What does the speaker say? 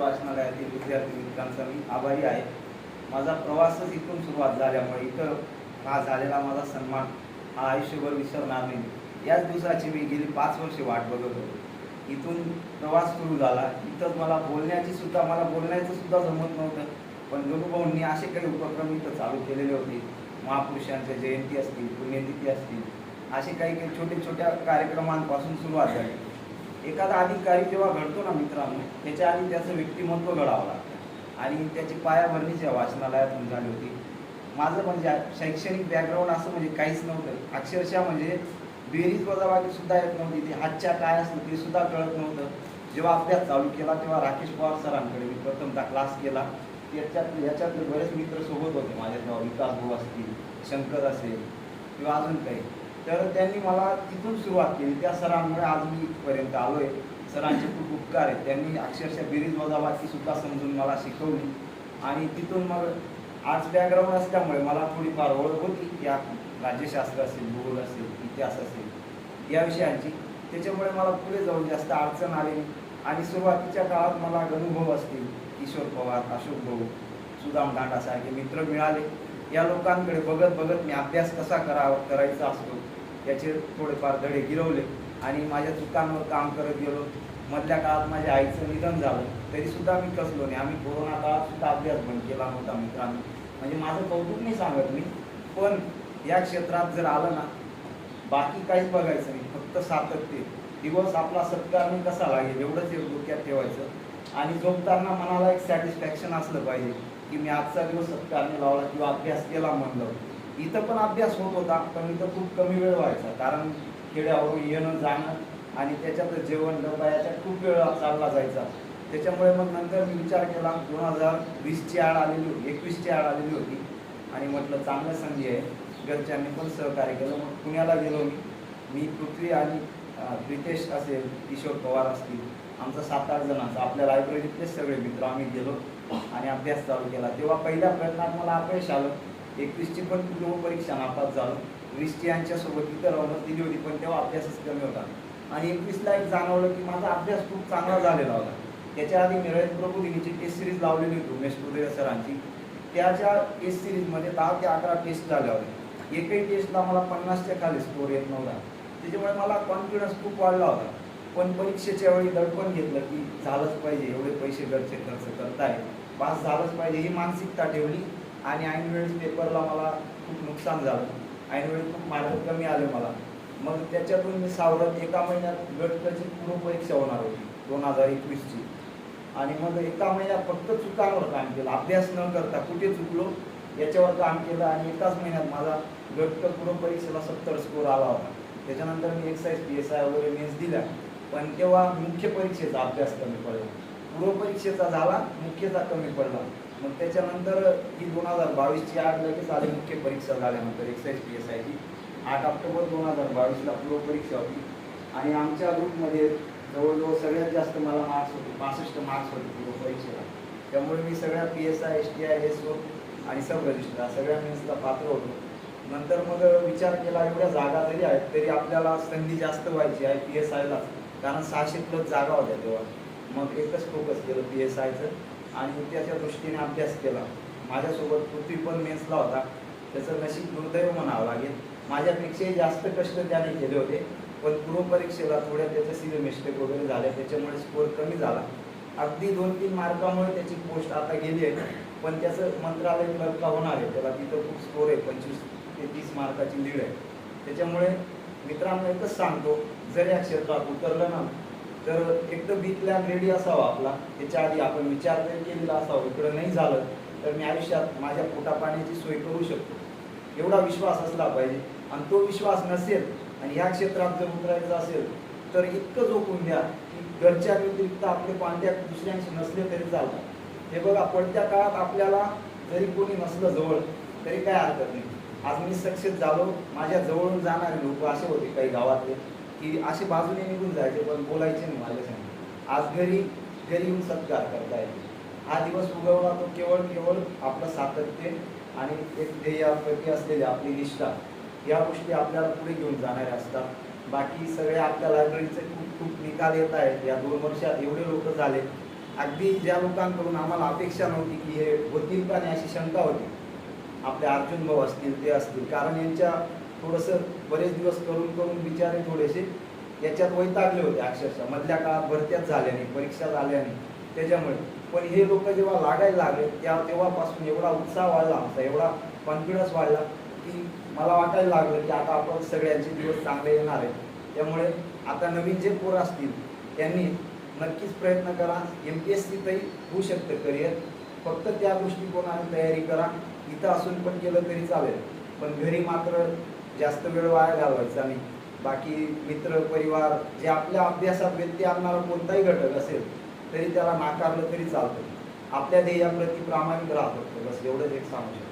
वाचनालयातील विद्यार्थी मित्रांचा मी आभारी आहे. माझा प्रवासच इथून सुरुवात झाल्यामुळे इथं हा झालेला माझा सन्मान हा आयुष्यभर विसरणार नाही. याच दिवसाची मी गेली पाच वर्षे वाट बघत होतो. इथून प्रवास सुरू झाला. इथंच मला बोलण्याची सुद्धा मला बोलण्याचं सुद्धा जमत नव्हतं. पण गुरुभाऊंनी असे काही उपक्रम इथं चालू केलेले होते. महापुरुषांच्या जयंती असतील पुण्यतिथी असतील असे काही काही छोटे छोट्या कार्यक्रमांपासून सुरुवात झाली. एखादा अधिकारी जेव्हा घडतो ना मित्रांनो त्याच्या आधी त्याचं व्यक्तिमत्व घडावं लागतं. आणि त्याची पायाभरणी जेव्हा वाचनालयातून झाली होती माझं म्हणजे शैक्षणिक बॅकग्राऊंड असं म्हणजे काहीच नव्हतं. अक्षरशः म्हणजे बेरीज वजाबाकी सुद्धा येत नव्हती. ती हातच्या काय असलं ते सुद्धा कळत नव्हतं. जेव्हा अभ्यास चालू केला तेव्हा राकेश पवार सरांकडे मी प्रथमतः क्लास केला. याच्यात याच्यातले बरेच मित्र सोबत होते माझ्या जेव्हा विकास भाऊ असतील शंकर असेल किंवा अजून काही. तर त्यांनी मला तिथून सुरुवात केली. त्या सरांमुळे आज मी इथपर्यंत आहे सरांचे खूप उपकार आहेत. त्यांनी अक्षरशः बेरीज वजाबाकी सुद्धा समजून मला शिकवली. आणि तिथून मग आज बॅकग्राऊंड असल्यामुळे मला थोडीफार ओळख होती या राज्यशास्त्र असेल भूगोल असेल इतिहास असेल या विषयांची. त्याच्यामुळे मला पुढे जाऊन जास्त अडचण आली आणि सुरुवातीच्या काळात मला अनुभव असतील. किशोर पवार अशोक भाऊ सुदाम दांडासारखे मित्र मिळाले. या लोकांकडे बघत बघत मी अभ्यास कसा करावा करायचा असतो याचे थोडेफार धडे गिरवले. आणि माझ्या चुकांवर काम करत गेलो. मधल्या काळात माझ्या आईचं निधन झालं. तरीसुद्धा मी कसलो नाही. आम्ही कोरोना काळात सुद्धा अभ्यास बंद केला नव्हता मित्रांनो. म्हणजे माझं कौतुक नाही सांगत मी. पण या क्षेत्रात जर आलं ना बाकी काहीच बघायचं नाही. फक्त सातत्य. दिवस आपला सत्कारणी कसा लागेल? एवढंच एक डोक्यात ठेवायचं. आणि झोपताना मनाला एक सॅटिस्फॅक्शन असलं पाहिजे. की मी आजचा दिवस सत्कारने लावला किंवा अभ्यास केला म्हणलं. इथं पण अभ्यास होत होता पण इथं खूप कमी वेळ व्हायचा. कारण खेड्यावरून येणं जाणं आणि त्याच्यात जेवण डबा याच्यात खूप वेळ चालला जायचा. त्याच्यामुळे मग नंतर मी विचार केला दोन हजार वीसची आड आलेली होती एकवीसची आड आलेली होती. आणि म्हटलं चांगलं संधी आहे. घरच्यांनी पण सहकार्य केलं. मग पुण्याला गेलो मी. मी पृथ्वी आणि अं, प्रितेश असेल किशोर पवार असतील. आमचा सात आठ जणांचा आपल्या लायब्ररीतलेच सगळे मित्र आम्ही गेलो. आणि अभ्यास चालू केला. तेव्हा पहिल्या प्रयत्नात मला अपयश आलं. एकवीसची पण पूर्व परीक्षा नापास झालो. वीसची यांच्यासोबत इतर ऑनर्स दिली होती पण तेव्हा अभ्यासच कमी होता. आणि एकवीसला एक जाणवलं की माझा अभ्यास खूप चांगला झालेला होता. त्याच्या आधी मी रयत प्रबोधिनीची टेस्ट सिरीज लावलेली होती उमेश पुदेव सरांची. त्याच्या टेस्ट सिरीजमध्ये दहा ते अकरा टेस्ट झाल्या होत्या. एकही टेस्टला मला पन्नासच्या खाली स्कोर येत नव्हता. त्याच्यामुळे मला कॉन्फिडन्स खूप वाढला होता. पण परीक्षेच्या वेळी दडपण घेतलं की झालंच पाहिजे एवढे पैसे घरचे खर्च करताय पास झालंच पाहिजे ही मानसिकता ठेवली आणि ऐनवेळी पेपरला मला खूप नुकसान झालं. ऐनवेळी खूप मार्क कमी आले मला. मग त्याच्यातून मी सावरत एका महिन्यात गटकची पूर्व परीक्षा होणार होती दोन हजार एकवीसची. आणि मग एका महिन्यात फक्त चुकांवर काम केलं अभ्यास न करता कुठे चुकलो याच्यावर काम केलं आणि एकाच महिन्यात माझा गटक पूर्व परीक्षेला सत्तर स्कोर आला होता. त्याच्यानंतर मी एक्साईज पी एस आय वगैरे मेन्स दिल्या. पण तेव्हा मुख्य परीक्षेचा अभ्यास कमी पडला. पूर्व परीक्षेचा झाला मुख्यचा कमी पडला. मग त्याच्यानंतर ही दोन हजार बावीसची आठ लगेच आली मुख्य परीक्षा झाल्यानंतर एक्साईज पी एस आयची आठ ऑक्टोबर दोन हजार बावीसला पूर्व परीक्षा होती. आणि आमच्या ग्रुपमध्ये जवळजवळ सगळ्यात जास्त मला मार्क्स होते पासष्ट मार्क्स होते पूर्व परीक्षेला त्यामुळे मी सगळ्या P S I S T I S O आणि सब रजिस्ट्रार सगळ्या मेन्सला पात्र होतो. नंतर मग विचार केला एवढ्या जागा जरी आहेत तरी आपल्याला संधी जास्त व्हायची आहे पी एस आयला कारण सहाशे प्लस जागा होत्या तेव्हा. मग एकच फोकस केलं पी एस आयचं आणि त्याच्या दृष्टीने अभ्यास केला. माझ्यासोबत पृथ्वी पण मेन्सला होता. त्याचं नशीब दुर्दैव म्हणावं लागेल. माझ्यापेक्षाही जास्त कष्ट त्याने केले होते. पण पूर्वपरीक्षेला थोड्या त्याच्या सिले मिस्टेक वगैरे झाल्या. त्याच्यामुळे स्कोर कमी झाला. अगदी दोन तीन मार्कामुळे त्याची पोस्ट आता गेली आहे. पण त्याचं मंत्रालय क्लर्कला होणार आहे. त्याला तिथं खूप स्कोर आहे. पंचवीस ते तीस मार्काची लीड आहे. त्याच्यामुळे मित्रांनो एकच सांगतो. जर या क्षेत्रात उतरलं ना तर एक तर बी प्लॅन रेडी असावा आपला. त्याच्या आधी आपण विचार जरी केलेला असावा. इकडं नाही झालं तर मी आयुष्यात माझ्या पोटापाण्याची सोय करू शकतो. एवढा विश्वास असला पाहिजे. आणि तो विश्वास नसेल आणि ह्या क्षेत्रात जर उतरायचं असेल तर इतकं झोपून द्या की घरच्या व्यतिरिक्त आपले कॉन्टॅक्ट दुसऱ्यांशी नसले तरी चालतात हे बघा पडत्या काळात आपल्याला जरी कोणी नसलं जवळ तरी काय हरकत नाही. आज मी सक्सेस झालो माझ्या जवळून जाणारे लोक असे होते काही गावातले. की असे बाजूने निघून जायचे पण बोलायचे नाही माझ्या संग आज घरी घरी येऊन सत्कार करता येते हा दिवस उगवला तो केवळ केवळ आपलं सातत्य आणि एक ध्येयाप्रती असलेली आपली निष्ठा. या गोष्टी आपल्याला पुढे घेऊन जाणाऱ्या असतात. बाकी सगळे आपल्या लायब्ररीचे खूप खूप निकाल येत आहेत. या दोन वर्षात एवढे लोक झाले. अगदी ज्या लोकांकडून आम्हाला अपेक्षा नव्हती की हे होतील का नाही अशी शंका होती. आपले अर्जुन भाऊ असतील ते असतील. कारण यांच्या थोडंसं बरेच दिवस करून करून बिचारे थोडेसे याच्यात वैतागले होते अक्षरशः. मधल्या काळात भरत्याच झाल्या नाही परीक्षा झाल्या नाही त्याच्यामुळे. पण हे लोक जेव्हा लागायला लागले त्या तेव्हापासून एवढा उत्साह वाढला आमचा एवढा कॉन्फिडन्स वाढला की मला वाटायला लागलं की आता आपण सगळ्यांचे दिवस चांगले येणार आहेत. त्यामुळे आता नवीन जे पोरं असतील त्यांनी नक्कीच प्रयत्न करा एम पी एस सीतही होऊ शकतं करिअर फक्त त्या दृष्टिकोनाने तयारी करा. इथं असून पण केलं तरी चालेल. पण घरी मात्र जास्त वेळ वाया घालवायचा नाही. बाकी मित्र परिवार जे आपल्या अभ्यासात व्यत्यय आणणारा कोणताही घटक असेल तरी त्याला नाकारलं तरी चालतं. आपल्या ध्येयाप्रती प्रामाणिक राहतो बस एवढंच एक सांगू शकतो.